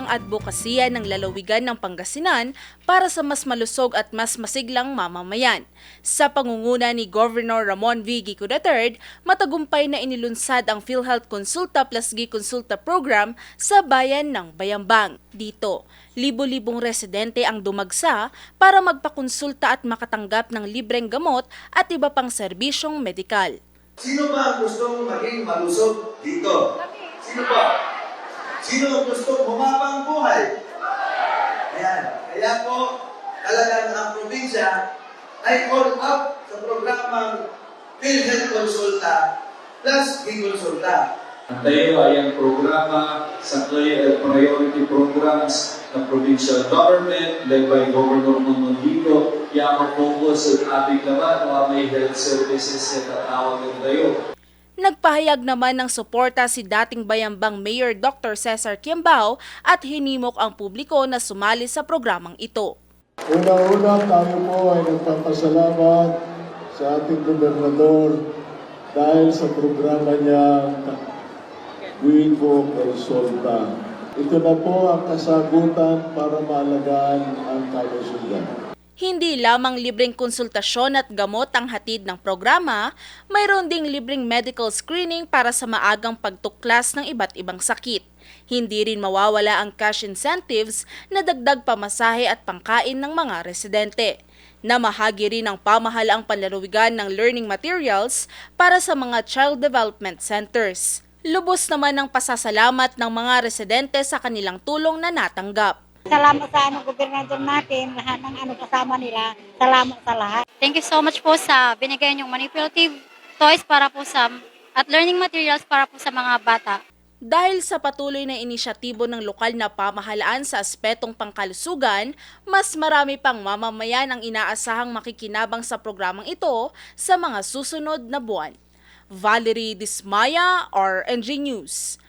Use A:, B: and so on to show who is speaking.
A: ang advokasya ng lalawigan ng Pangasinan para sa mas malusog at mas masiglang mamamayan. Sa pangunguna ni Governor Ramon V. Gico III, matagumpay na inilunsad ang PhilHealth Consulta plus G-Consulta program sa bayan ng Bayambang. Dito, libo-libong residente ang dumagsa para magpakonsulta at makatanggap ng libreng gamot at iba pang serbisyong medikal.
B: Sino ba ang gustong maging malusog dito? Sino ba? Sino ang gustong bumaba ang buhay? Ayan. Kaya po, talagang ang probinsya ay call out sa programang PhilHealth Consulta plus G-Consulta.
C: Ang tayo ay ang programa sa priority programs ng provincial government led by Governor Monondico. Yang ang focus sa ating naman mga may health services na tatawag tayo.
A: Nagpahayag naman ng suporta si dating Bayambang Mayor Dr. Cesar Quiambao at hinimok ang publiko na sumali sa programang ito.
D: Una-una tayo po ay nagpapasalamat sa ating gobernador dahil sa programa niya Guigo Consulta. Ito na po ang kasagutan para maalagaan ang kalusugan.
A: Hindi lamang libreng konsultasyon at gamot ang hatid ng programa, mayroon ding libreng medical screening para sa maagang pagtuklas ng iba't ibang sakit. Hindi rin mawawala ang cash incentives na dagdag pamasahe at pangkain ng mga residente. Namahagi rin ang pamahalaang panlalawigan ng learning materials para sa mga child development centers. Lubos naman ang pasasalamat ng mga residente sa kanilang tulong na natanggap.
E: Salamat sa ano gobernador natin, lahat ng ano kasama nila. Salamat sa lahat.
F: Thank you so much po sa binigay niyong manipulative toys para po sa at learning materials para po sa mga bata.
A: Dahil sa patuloy na inisyatibo ng lokal na pamahalaan sa aspetong pangkalusugan, mas marami pang mamamayan ang inaasahang makikinabang sa programang ito sa mga susunod na buwan. Valerie Dismaya, RNG News.